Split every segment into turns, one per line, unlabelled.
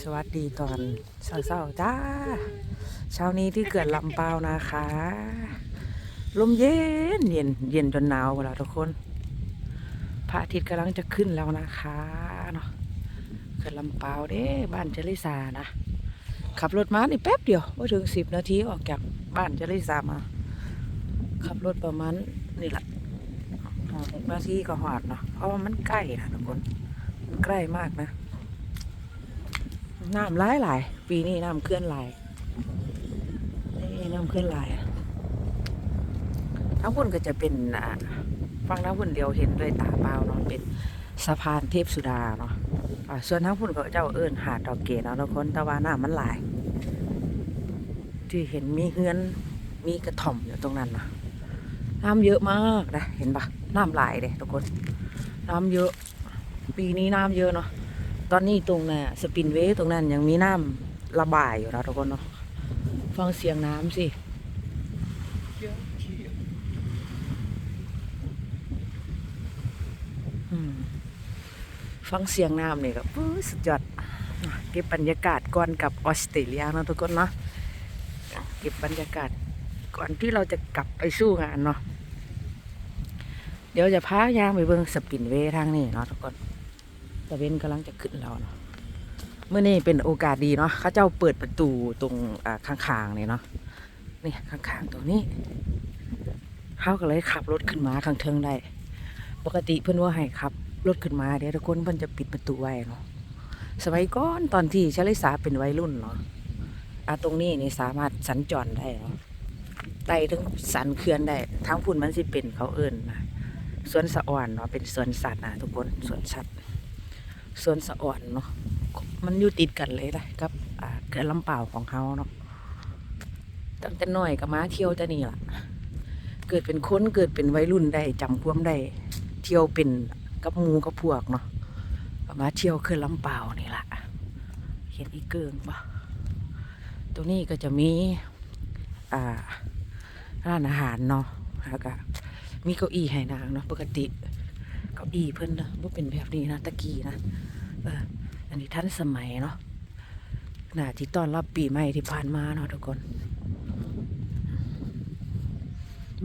สวัสดีตอนเช้าๆจ้า เช้านี้ที่เกิดลำเปานะคะ ลมเย็นเย็นเย็นจนหนาวแล้วทุกคน พระอาทิตย์กำลังจะขึ้นแล้วนะคะเนาะเกิดลำเปาเด้บ้านเจริสานะ ขับรถมานี่แป๊บเดียวไม่ถึงสิบนาทีออกจากบ้านเจริสามา ขับรถประมาณนี่แหละห้าหกนาทีก็หอดเนาะเพราะว่ามันใกล้นะทุกคน มันใกล้มากนะ น้ำร้ายหลายปีนี้น้ำเคลื่อนไหลนี่น้ำเคลื่อนไหลายทั้งพุ่นก็จะเป็นอ่าฟังทั้งพุ่นเดียวเห็นด้วยตาเปล่าเนาะเป็นสะพานเทพสุดาเนาะส่วนทั้งพุ่นก็เจ้าเอิญหาดดอกเกดเนาะทุกคนแต่ว่าน้ำมันหลาย ที่เห็นมีเฮือนมีกระถ่อมอยู่ตรงนั้นนะน้ำเยอะมากนะเห็นปะน้ำหลายเลยทุกคน น้ำเยอะ ปีนี้น้ำเยอะเนาะ ตอนนี้ตรงน่ะสปินเวย์ตรงนั้นยังมีน้ำระบายอยู่นะทุกคนเนาะฟังเสียงน้ำสิฟังเสียงน้ำนี่ก็ปื้สุดยอดเก็บบรรยากาศก่อนกับออสเตรเลียเนาะทุกคนเนาะเก็บบรรยากาศก่อนที่เราจะกลับไปสู้งานเนาะเดี๋ยวจะพายางไปเบิ่งสปินเวทางนี้เนาะทุกคน ตะเวนกำลังจะขึ้นแล้วเนาะเมื่อนี้เป็นโอกาสดีเนาะเขาเจ้าเปิดประตูตรงอ่าข้างๆเนี่ยเนาะนี่ข้างๆตรงนี้เขาก็เลยขับรถขึ้นมาข้างเทิงได้ ปกติเพื่อนว่าให้ขับรถขึ้นมาเดี๋ยวทุกคนเพื่อนจะปิดประตูไว้เนาะสมัยก่อนตอนที่ชลิสาเป็นวัยรุ่นเนาะอาตรงนี้นี่สามารถสัญจรได้เนาะไต่ถึงสันเขื่อนได้ทั้งพุ่นมันสิเป็นเขาเอิญนะสวนสะอ่อนเนาะเป็นสวนสัตว์นะทุกคนสวนสัตว์ สวนสะอ่อนเนาะมันอยู่ติดกันเลยนะกับอ่าเกิดลำเปล่าของเขาเนาะตั้งแต่น้อยก็มาเที่ยวแต่นี่ล่ะ เกิดเป็นคนเกิดเป็นวัยรุ่นได้จำความได้เที่ยวเป็นกับหมูกับพวกเนาะก็มาเที่ยวเขื่อนลำเปล่านี่ล่ะเห็นอีเกิงปะตรงนี้ก็จะมีอ่าร้านอาหารเนาะแล้วก็มีเก้าอี้ให้นางเนาะปกติาอี้เพิ่นนะว่าเป็นแบบนี้นะตะกี้นะเอออันนี้ทันสมัยเนาะหน้าที่ต้อนรับปีใหม่ที่ผ่านมาเนาะทุกคน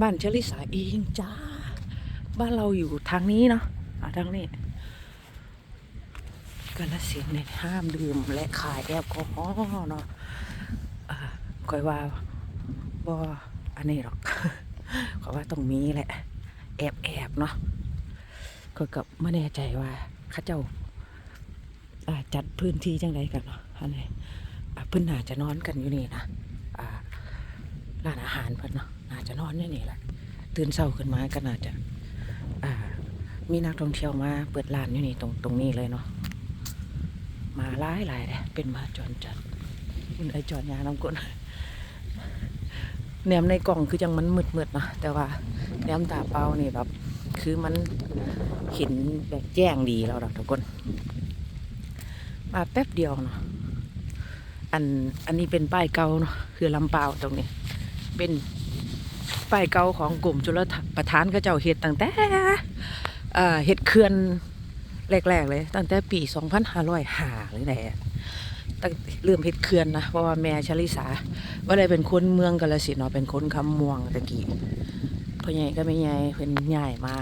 บ้านเชลิสาเองจ้า บ้านเราอยู่ทางนี้เนาะอ่าทางนี้กาลสินเนี่ยห้ามดื่มและขายแอลกอฮอล์เนาะคอยว่าบ่อันนี้หรอกขอว่าต้องมีแหละ แอบแอบเนาะ ก็กับไม่แน่ใจว่าข้าเจ้าจัดพื้นที่จังไรกันเนาะอันนี้เพิ่นน่าจะนอนกันอยู่นี่นะร้านอาหารเพิ่นเนาะน่าจะนอนอยู่นี่แหละตื่นเช้าขึ้นมาก็น่าจะมีนักท่องเที่ยวมาเปิดร้านอยู่นี่ตรงตรงนี้เลยเนาะมาหลายหลายเลยเป็นมาจรจัดมันไอจอนยาน้ำก้นแนมในกล่องคือจังมันมืดๆเนาะแต่ว่าแนมตาเปล่านี่แบบคือมัน เห็นแบบแจ้งดีแล้วเราทุกคน มาแป๊บเดียวเนาะอันอันนี้เป็นป้ายเก่าเนาะคือลำเปาตรงนี้ เป็นป้ายเก่าของกลุ่มจุลประทานก็เจ้าเฮ็ดตั้งแต่เอ่อเฮ็ดเขื่อนแรกๆเลย ตั้งแต่ปี2505หรือไหนอะตั้งเริ่มเฮ็ดเขื่อนนะเพราะว่าแม่ชลิสาว่าได้เป็นคนเมืองกาฬสินเนาะเป็นคนคำม่วงตะกี้พ่อใหญ่ก็ไม่ใหญ่เพิ่นใหญ่มา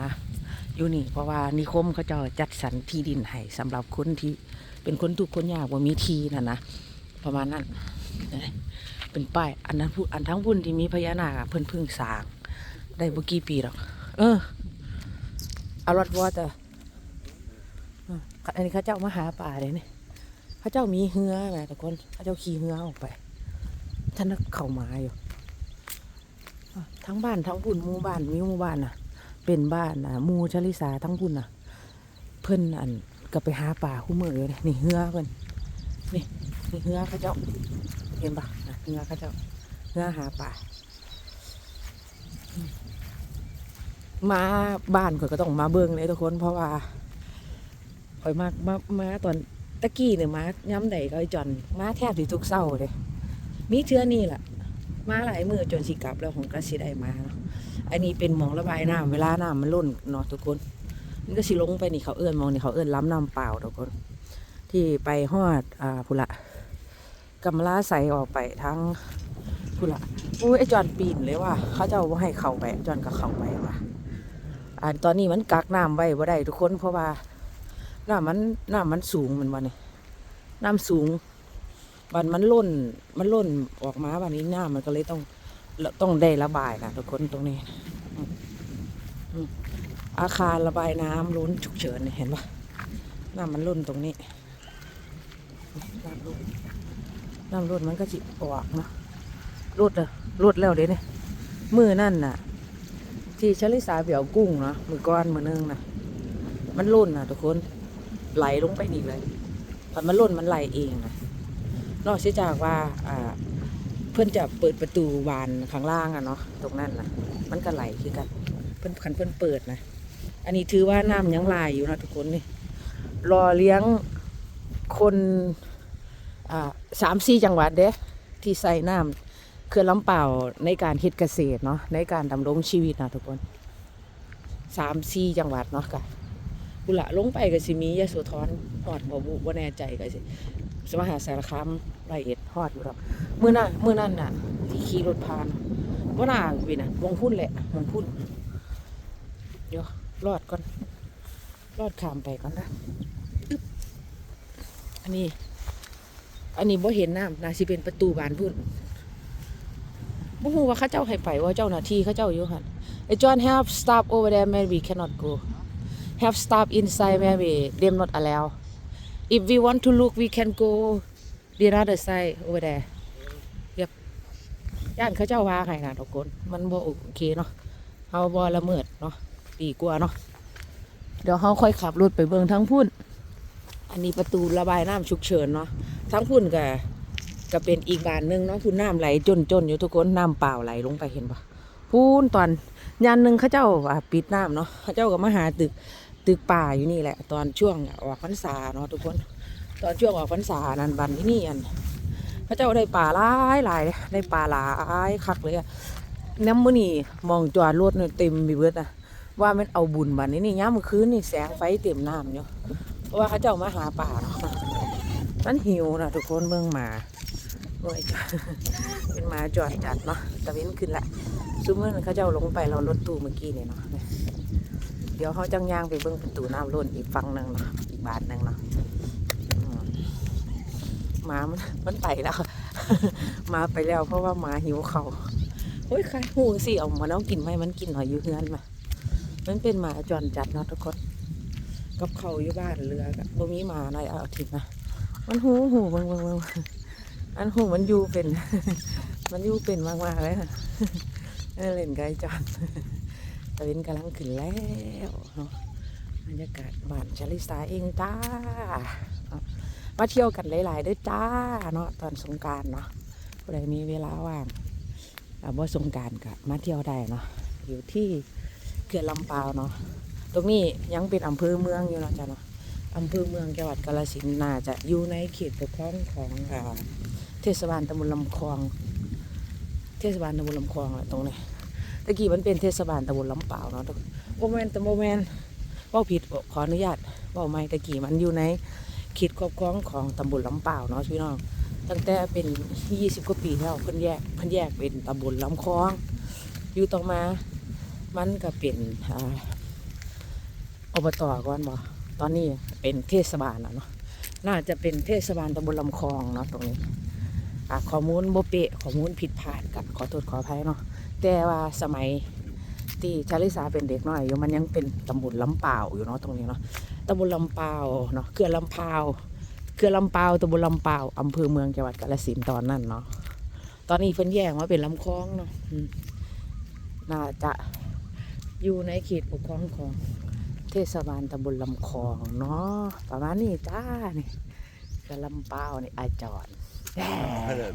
อยู่นี่ เพราะว่านิคมเขาจะจัดสรรที่ดินให้สำหรับคนที่เป็นคนทุกคนยากว่ามีที่น่ะนะประมาณนั้นเป็นป้ายอันนั้นอันทั้งพุ่นที่มีพญานาคเพิ่นเพึ่งสร้าง ได้บ่กี่ปีหรอกเออเอารถวอเตอร์อันนี้เขาเจ้ามาหาป่าเลยนี่เขาเจ้ามีเหือนะทุกคนเขาเจ้าขี่เหือออกไปท่านนักเข้ามาอยู่ทั้งบ้านทั้งพุ่นหมู่บ้านมีหมู่บ้านน่ะ เป็นบ้านอะมูชลิสาทั้งพุ่นน่ะ เพิ่นอันก็ไปหาป่าคู่มือเลยนี่เหือเพิ่นนี่นี่เหือเขาเจ้า เห็นปะเหือเขาเจ้าเหือหาป่ามาบ้านข่อยก็ต้องมาเบิ่งเลยทุกคนเพราะว่าข่อยมามามาตอนตะกี้เนี่ยมาย้ำใดก็ไอจอนมาแทบสิทุกเศร้าเลย มีเทื่อนี่แหละมาหลายมือจนสิกลับแล้วผมก็สิได้มาเนาะ อันนี้เป็นหมองระบายน้ำเวลาน้ำมันล้นเนาะทุกคนมันก็สิลงไปนี่เขาเอื้อนมองนี่เขาเอื้อนล้ำน้ำเปล่าทุกคน ที่ไปฮอดอ่าพุละกำลาใส่ออกไปทั้งพุละอุ้ยไอจอนปีนเลยว่ะเขาจะว่าให้เข้าไปจอนก็เขาไปว่ะอ่าตอนนี้มันกักน้ำไว้บ่ได้ทุกคนเพราะว่าน้ำมันน้ำมันสูงแมันวันนี้น้ำสูงบันมันล้นมันล้นออกมาวันนี้น้ำมันก็เลยต้อง ต้องได้ระบายนะทุกคนตรงนี้อาคารระบายน้ำล้นฉุกเฉินเห็นปะน้ำมันล้นตรงนี้น้ำรุดน้ำรุดมันก็จิออกเนาะรุดอะรุดแล้วเด้เนี่ยมือนั่นน่ะ ที่ชลิสาเบี่ยวกุ้งเนาะมือก้อนมือนึงนะมันล่นนะทุกคนไหลลงไปนี่เลยพอมันล่นมันไหลเองนะนอกจากว่าอ่า พื่อนจะเปิดประตูวานข้างล่างอะเนาะตรงนั้นนะมันก็ไหลคือกันเพื่อนคันเพื่อนเปิดนะอันนี้ถือว่าน้ำยังไหลอยู่นะทุกคนนี่รอเลี้ยงคนอ่าสามสี่จังหวัดเด้ที่ใส่น้ำเขื่อนลำเปล่าในการเฮ็ดเกษตรเนาะในการดำรงชีวิตนะทุกคนสามสี่จังหวัดเนาะกะกุละลงไปก็สิมียะโสธรฮอดบ่บุบ่แน่ใจก็สิ สมหาสารคามไรเอ็ดฮอดอยู่หรอกมื้อนั้นมื้อนั้นน่ะ ที่ขี่รถผ่านบ่าน่าวินะวงพุ่นแหละวงพุ่นเดี๋ยวรอดก่อนรอดข้ามไปก่อนนะอันนี้ อันนี้บ่เห็นน้ำนาสิเป็นประตูบานพุ่นบ่ฮู้ว่าเขาเจ้าให้ไปว่าเจ้าหน้าที่เขาเจ้าอยู่หั่นไอ้ John have stop over there maybe cannot go have stop inside maybe them not allow if we want to look we can go the other side over there เรียบย่านเขาเจ้าว่าให้นะทุกคน มันบ่โอเคเนาะเฮาบ่ละเมิดเนาะดีกว่าเนาะเดี๋ยวเฮาค่อยขับรถไปเบิ่งทั้งพุ่น อันนี้ประตูระบายน้ำฉุกเฉินเนาะทั้งพุ่นก็ก็เป็นอีกบานหนึงเนาะพุ่นน้ำไหลจนจนๆอยู่ทุกคนน้ำเปล่าไหลลงไปเห็นปะพุ่นตอนยานหนึ่งเขาเจ้าอ่าปิดน้ำเนาะเขาเจ้าก็มาหาตึก ตึกป่าอยู่นี่แหละ ตอนช่วงออกพรรษาเนาะทุกคน ตอนช่วงออกพรรษานันบันที่นี่อันเขาเจ้าได้ป่าหลายหลายได้ป่าหลายคักเลยอะน้ำมือนี่มองจอดรถเนี่ยเต็มไปเบิดอะว่ามันเอาบุญบันนี้นี่ย้ำเมื่อคืนนี่แสงไฟเต็มน้ำอยู่เพราะว่าเขาเจ้ามาหาป่าเนาะมันหิวนะทุกคนเมืองหมาโอ้ยจ้ะเป็นหมาจอดจัดเนาะตะเวนขึ้นละซุมเมื่อนั้นเขาเจ้าลงไปเรารถตู้เมื่อกี้เนี่ยเนาะ เดี๋ยวเขาจังย่างไปเบิ้งประตูน้ำล้นอีกฝั่งหนึ่งเนาะอีกบานหนึ่งเนาะอืมหมามันมันไปแล้วมาไปแล้วเพราะว่าหมาหิวเขาวโอ้ยใครหูสิเอามาแล้วกินไหมมันกินหน่อยอยู่เฮือนมามันเป็นหมาจรจัดเนาะทุกคนกับเขาอยู่บ้านเรือกะบ่มีหมาหน่อยเอาทิตย์นะมันหูหูเบิ่งเบิ่งเบิ่งอันหูมันอยู่เป็น มันอยู่เป็นมากๆเลยค่ะเออเล่นไกจอน ตะเวนกำลังขึ้นแล้วเนาะบรรยากาศบ้านชาลิสาเองจ้ามาเที่ยวกันหลายๆเด้วยจ้าเนาะตอนสงการเนาะผู้ใดมีเวลาว่างอ่าบ่สงการก็มาเที่ยวได้เนาะอยู่ที่เขื่อนลำปาวเนาะตรงนี้ยังเป็นอำเภอเมืองอยู่เนาะจ้ะเนาะอำเภอเมืองจังหวัดกาฬสินธุ์น่าจะอยู่ในเขตปกครองของเทศบาลตำบลลำคลอง เทศบาลตำบลลำคลองตรงนี้ ตะกี้มันเป็นเทศบาลตำบลลำเปล่าเนาะโมเมนต์โมเมนเว่าผิดขออนุญาตว่าไม่ตะกี้มันอยู่ในเขตครอบครองของตำบลลำเปล่าเนาะพี่น้องตั้งแต่เป็น 20 กว่าปีแล้วเพิ่นแยกเพิ่นแยกเป็นตำบลลำคลอง อยู่ต่อมา มันก็เป็นอ่าอบตก่อนบ่ตอนนี้เป็นเทศบาลแล้วเนาะน่าจะเป็นเทศบาลตำบลลำคลองเนาะตรงนี้ข้อมูลโบเปะข้อมูลผิดพลาดกันขอโทษขออภัยเนาะ แต่ว่าสมัยที่ชาลิสาเป็นเด็กน้อยอยู่มันยังเป็นตำบลลำเปล่าอยู่เนาะตรงนี้เนาะตำบลลำเปล่าเนาะเขื่อนลำพาเขื่อนลำเปล่าตำบลลำเปล่าอำเภอเมืองจังหวัดกาฬสินธุ์ตอนนั้นเนาะตอนนี้เพิ่นแยกมาเป็นลำคลองเนาะน่าจะอยู่ในเขตปกครองของเทศบาลตำบลลำคลองเนาะประมาณนี้จ้านี่กระลำเปล่านี่อาจอน
Hello.